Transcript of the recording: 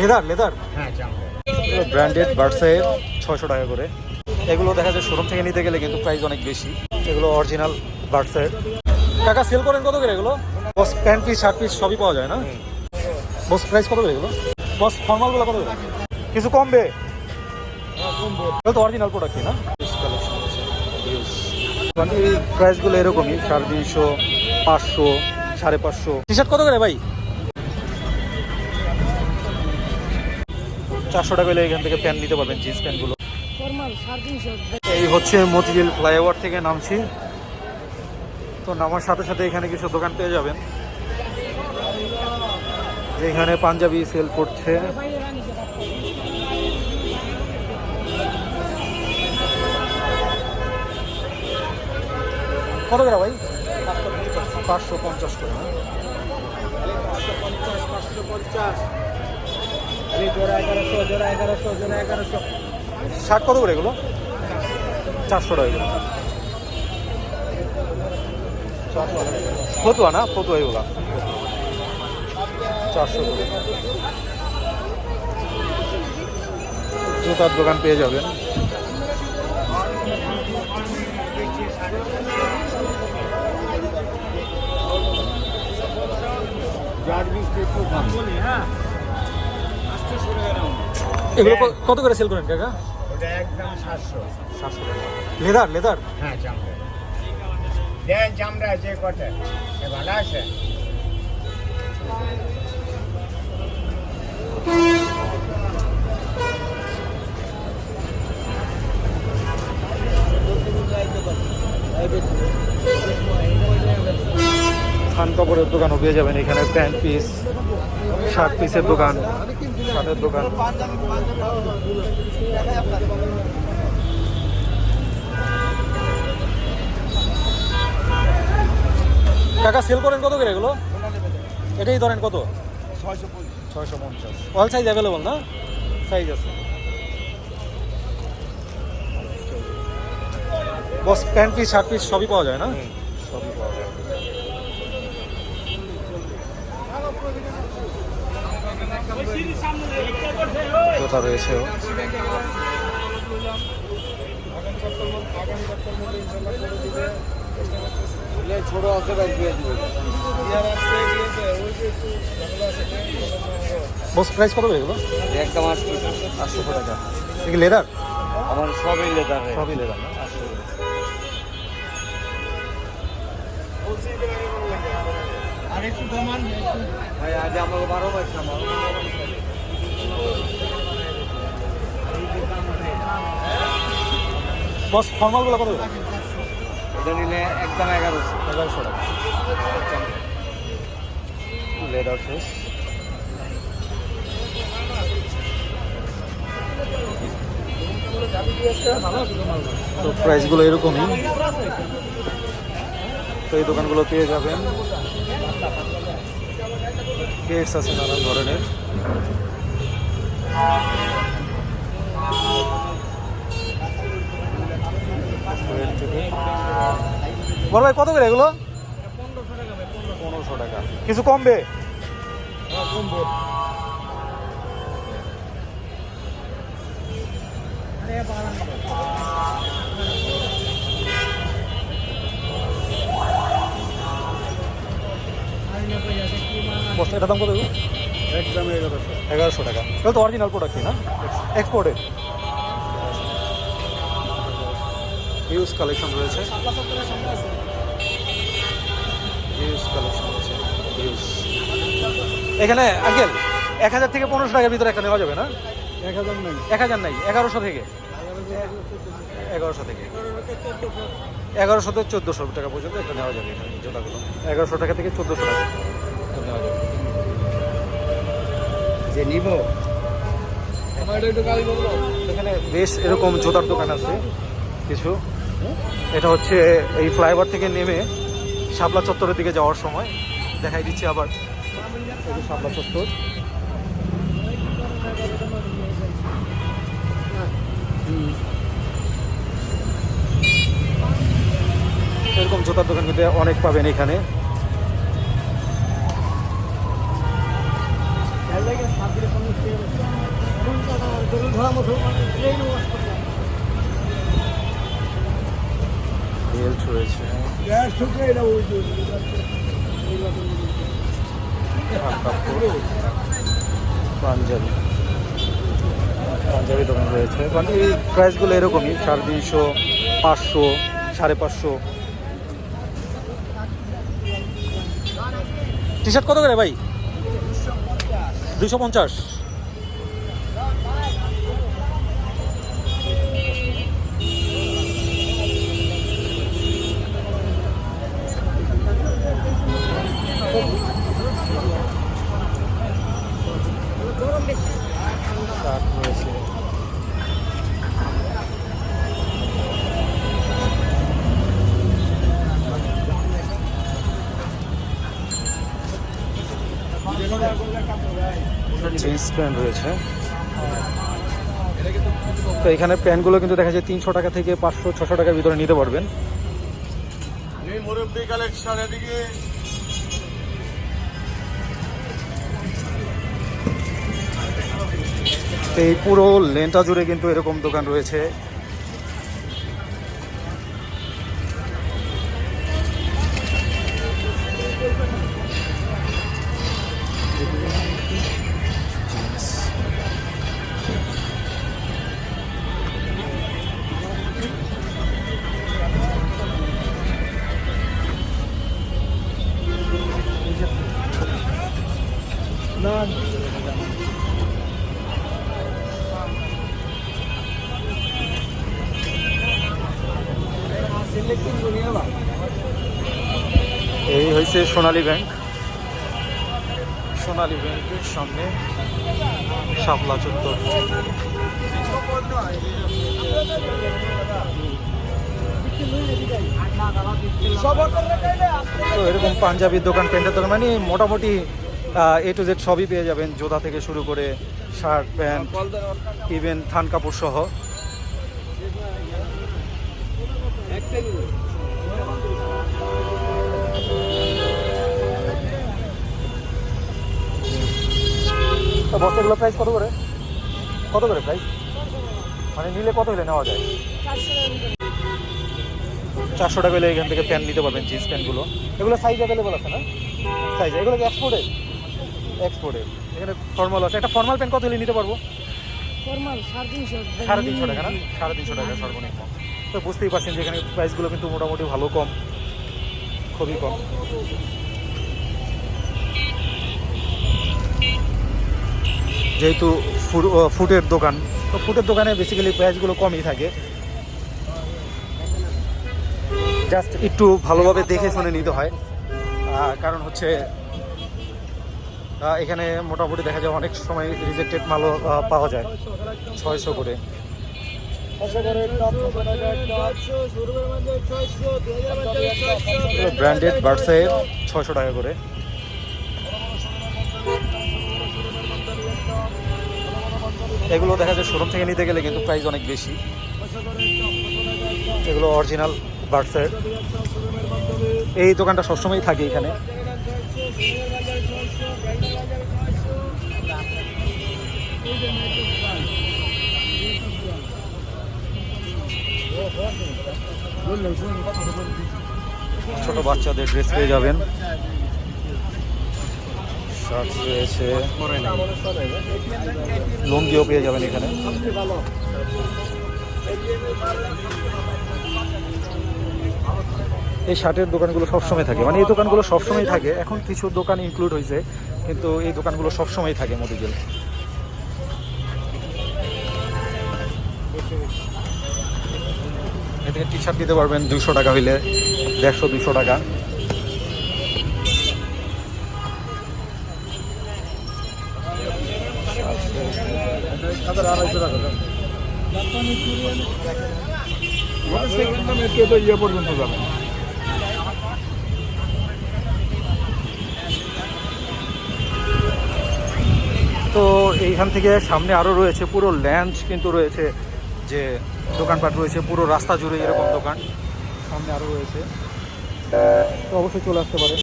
Leather leather হ্যাঁ branded বার্সাইয়ের ছয়শো টাকা করে। এগুলো দেখা যায় শোরুম থেকে নিতে গেলে কিন্তু প্রাইস অনেক বেশি। এগুলো অরিজিনাল বার্সাইয়ের টাকা সেল করেন কত করে এগুলো? Boss pant piece shirt piece সবই পাওয়া যায় না? বস প্রাইস কত করে এগুলো? বস ফর্মালগুলো কত করে? কিছু কমবে? তো অরিজিনাল প্রোডাক্টই না? প্রাইসগুলো এরকমই সাড়ে তিনশো পাঁচশো সাড়ে পাঁচশো। টি শার্ট কত করে ভাই? চারশো টাকা হলে এখান থেকে প্যান্ট নিতে পারবেন, জিন্স প্যান্টগুলো এই হচ্ছে মতিঝিল ফ্লাইওভার থেকে নামছি। তো নামার সাথে সাথে এখানে কিছু দোকান পেয়ে যাবেন। যেখানে পাঞ্জাবি সেল করছে। কত করে ভাই? পাঁচশো পঞ্চাশ করে এগারোশো জোড়া এগারোশো জোড়া এগারোশো শার্ট কত করে এগুলো? চারশো টাকা এগুলো। ফতুয়া না? ফতুয়া এগুলা। চারশো করে। জুতার দোকান পেয়ে যাবেন। দাম হ্যাঁ? এগুলো কত করে সেল করেন কাকা? ওটা একদম সাতশো। সাতশো টাকা। Leather leather? হ্যাঁ চামড়া। দেন চামড়া যে কটে। এ ভালো আছে? থান কাপড়ের দোকানও পেয়ে যাবেন এখানে প্যান্ট পিস শার্ট পিসের দোকান। শার্টের দোকান। টাকা সেল করেন কত করে এগুলো? এটাই ধরেন কত? ছয়শো পঞ্চাশ। অল সাইজ অ্যাভেলেবল না? সাইজ আছে। Boss pant piece shirt piece সবই পাওয়া যায় না? সবই পাওয়া যায়। জোতা রয়েছে ছোট আছে বস প্রাইস কত এগুলো? আটশো আটশো টাকা। কি লেদার আমার সবই লেদার সবই লেদার না? আটশো আর একটু কমান। ভাই আজ আমার বারো পয়সা আমার বস ফর্মালগুলো কত? করে এটা নিলে একদম এগারোশো। এগারোশো টাকা। লেদার শেষ তো প্রাইসগুলো এরকমই। তো এই দোকানগুলো পেয়ে যাবেন। কেটস আছে নানান ধরনের। বড় ভাই, কত করে এগুলো? পনেরোশো টাকা। কিছু কমবে? বস্তা এটা দাম কত? একদম এগারোশো। এগারোশো টাকা। এগুলো তো অরিজিনাল প্রোডাক্টই না? এক্সপোর্টেড হিউজ কালেকশন রয়েছে। হিউজ কালেকশন রয়েছে। হিউজ এখানে আঙ্কেল এক হাজার থেকে পনেরোশো টাকার ভিতরে একটা নেওয়া যাবে না? এক হাজার নেই। এক হাজার নাই এগারোশো থেকে। এগারোশো থেকে। এগারোশো থেকে চোদ্দোশো টাকা পর্যন্ত একটা নেওয়া যাবে এখানে জোতাগুলো। এগারোশো টাকা থেকে চোদ্দোশো টাকা। যে নিব। এখানে বেশ এরকম জোতার দোকান আছে, কিছু। এটা হচ্ছে এই ফ্লাইওভার থেকে নেমে শাপলা চত্বরের দিকে যাওয়ার সময়। দেখাই দিচ্ছি আবার। শাপলা চত্বর। এরকম জোতার দোকান কিন্তু অনেক পাবেন এখানে। পাঞ্জাবি। পাঞ্জাবি দোকান রয়েছে। এই প্রাইসগুলো এরকমই সাড়ে তিনশো পাঁচশো সাড়ে পাঁচশো। টি শার্ট কত করে ভাই? দুশো পঞ্চাশ। জিন্স প্যান্ট রয়েছে। তো এখানে প্যান্টগুলো কিন্তু দেখা যায় তিনশো টাকা থেকে পাঁচশো ছশো টাকার ভিতরে নিতে পারবেন। এই পুরো লেনটা জুড়ে কিন্তু এরকম দোকান রয়েছে। এই হয়েছে সোনালী ব্যাংক। সোনালী ব্যাংকের সামনে শাপলা চত্বর। তো এরকম পাঞ্জাবির দোকান, প্যান্টের দোকান মানে মোটামুটি এ টু জেড সবই পেয়ে যাবেন। জোতা থেকে শুরু করে শার্ট, প্যান্ট ইভেন থান কাপড় সহ তো বস্তাগুলো প্রাইস কত করে? কত করে প্রাইস মানে নিলে কত হলে নেওয়া যায়? চারশো টাকা হলে এখান থেকে প্যান্ট নিতে পারবেন জিন্স প্যান্টগুলো এগুলো সাইজ অ্যাভেলেবল আছে না? সাইজ এগুলো কি এক্সপোর্টেড এক্সপোর্টেড এখানে ফর্মাল আছে। একটা ফর্মাল প্যান্ট কত হলে নিতে পারব? ফরমাল সাড়ে তিনশো সাড়ে তিনশো টাকা না? সাড়ে তিনশো টাকা সর্বনিম্ন। তো বুঝতেই পারছেন যে এখানে প্রাইসগুলো কিন্তু মোটামুটি ভালো কম। খুবই কম। যেহেতু ফুডের দোকান তো ফুডের দোকানে বেসিক্যালি প্রাইসগুলো কমই থাকে। জাস্ট একটু ভালোভাবে দেখে শুনে নিতে হয়। কারণ হচ্ছে এখানে মোটামুটি দেখা যায় অনেক সময় রিজেক্টেড মালও পাওয়া যায়। ছয়শো করে। ব্র্যান্ডেড বার্সাইয়ের ছয়শো টাকা করে। এগুলো দেখা যায় শোরুম থেকে নিতে গেলে কিন্তু প্রাইস অনেক বেশি। এগুলো অরিজিনাল বার্সের এই দোকানটা সবসময় থাকে এখানে। ছোট বাচ্চাদের ড্রেস পেয়ে যাবেন। শার্টস রয়েছে। লুঙ্গিও পেয়ে যাবেন এখানে। এই শার্টের দোকানগুলো সবসময় থাকে। মানে এই দোকানগুলো সবসময় থাকে। এখন কিছু দোকান ইনক্লুড হয়েছে, কিন্তু এই দোকানগুলো সবসময় থাকে মতিঝিল। এদিকে টি শার্ট দিতে পারবেন দুশো টাকা হইলে, দেড়শো দুশো টাকা। তো এইখান থেকে সামনে আরও রয়েছে, পুরো ল্যান্ড কিন্তু রয়েছে, যে দোকানপাট রয়েছে, পুরো রাস্তা জুড়ে এরকম দোকান। সামনে আরও রয়েছে। তো অবশ্যই চলে আসতে পারেন।